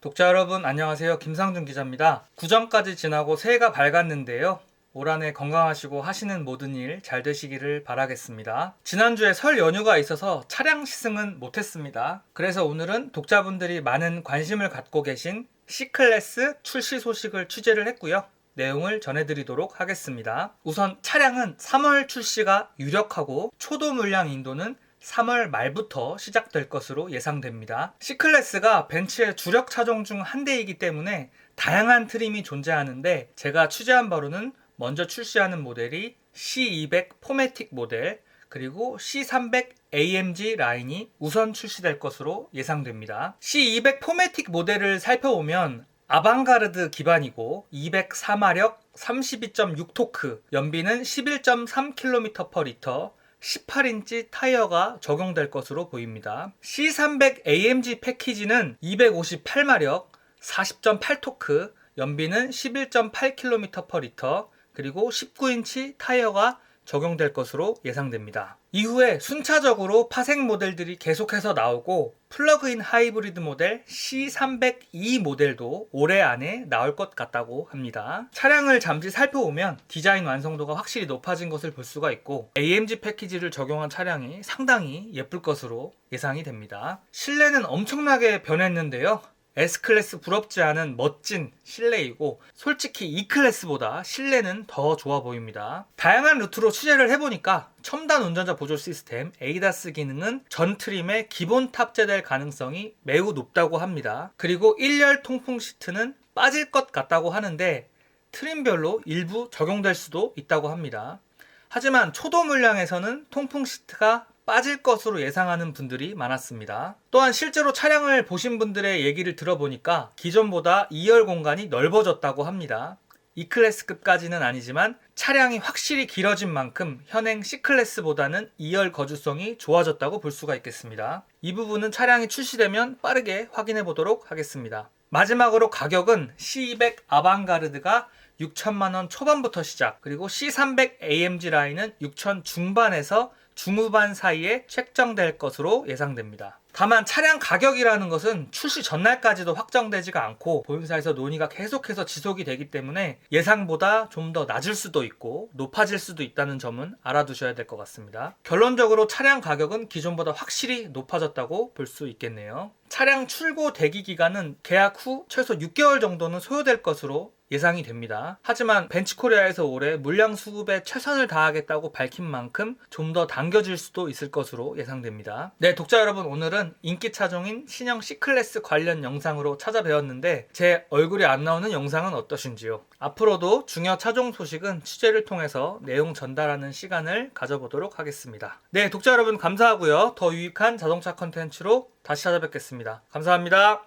독자 여러분 안녕하세요. 김상준 기자입니다. 구정까지 지나고 새해가 밝았는데요. 올 한해 건강하시고 하시는 모든 일 잘 되시기를 바라겠습니다. 지난주에 설 연휴가 있어서 차량 시승은 못했습니다. 그래서 오늘은 독자분들이 많은 관심을 갖고 계신 C클래스 출시 소식을 취재를 했고요. 내용을 전해드리도록 하겠습니다. 우선 차량은 3월 출시가 유력하고 초도 물량 인도는 3월 말부터 시작될 것으로 예상됩니다. C클래스가 벤츠의 주력 차종 중 한 대이기 때문에 다양한 트림이 존재하는데 제가 취재한 바로는 먼저 출시하는 모델이 C200 포매틱 모델 그리고 C300 AMG 라인이 우선 출시될 것으로 예상됩니다. C200 포매틱 모델을 살펴보면 아방가르드 기반이고 204마력 32.6토크 연비는 11.3km/리터 18인치 타이어가 적용될 것으로 보입니다. C300 AMG 패키지는 258마력 40.8토크 연비는 11.8km/리터 그리고 19인치 타이어가 적용될 것으로 예상됩니다. 이후에 순차적으로 파생 모델들이 계속해서 나오고 플러그인 하이브리드 모델 C302 모델도 올해 안에 나올 것 같다고 합니다. 차량을 잠시 살펴보면 디자인 완성도가 확실히 높아진 것을 볼 수가 있고 AMG 패키지를 적용한 차량이 상당히 예쁠 것으로 예상이 됩니다. 실내는 엄청나게 변했는데요. S클래스 부럽지 않은 멋진 실내이고 솔직히 E클래스보다 실내는 더 좋아 보입니다. 다양한 루트로 취재를 해보니까 첨단 운전자 보조 시스템 ADAS 기능은 전 트림에 기본 탑재될 가능성이 매우 높다고 합니다. 그리고 1열 통풍 시트는 빠질 것 같다고 하는데 트림별로 일부 적용될 수도 있다고 합니다. 하지만 초도 물량에서는 통풍 시트가 빠질 것으로 예상하는 분들이 많았습니다. 또한 실제로 차량을 보신 분들의 얘기를 들어보니까 기존보다 2열 공간이 넓어졌다고 합니다. E클래스급까지는 아니지만 차량이 확실히 길어진 만큼 현행 C클래스보다는 2열 거주성이 좋아졌다고 볼 수가 있겠습니다. 이 부분은 차량이 출시되면 빠르게 확인해 보도록 하겠습니다. 마지막으로 가격은 C200 아방가르드가 6천만원 초반부터 시작, 그리고 C300 AMG 라인은 6천 중반에서 중후반 사이에 책정될 것으로 예상됩니다. 다만 차량 가격이라는 것은 출시 전날까지도 확정되지가 않고 보행사에서 논의가 계속해서 지속이 되기 때문에 예상보다 좀 더 낮을 수도 있고 높아질 수도 있다는 점은 알아두셔야 될 것 같습니다. 결론적으로 차량 가격은 기존보다 확실히 높아졌다고 볼 수 있겠네요. 차량 출고 대기 기간은 계약 후 최소 6개월 정도는 소요될 것으로 예상이 됩니다. 하지만 벤츠코리아에서 올해 물량 수급에 최선을 다하겠다고 밝힌 만큼 좀 더 당겨질 수도 있을 것으로 예상됩니다. 네, 독자 여러분 오늘은 인기 차종인 신형 C클래스 관련 영상으로 찾아뵈었는데 제 얼굴이 안 나오는 영상은 어떠신지요? 앞으로도 중요 차종 소식은 취재를 통해서 내용 전달하는 시간을 가져보도록 하겠습니다. 네, 독자 여러분 감사하고요. 더 유익한 자동차 컨텐츠로 다시 찾아뵙겠습니다. 감사합니다.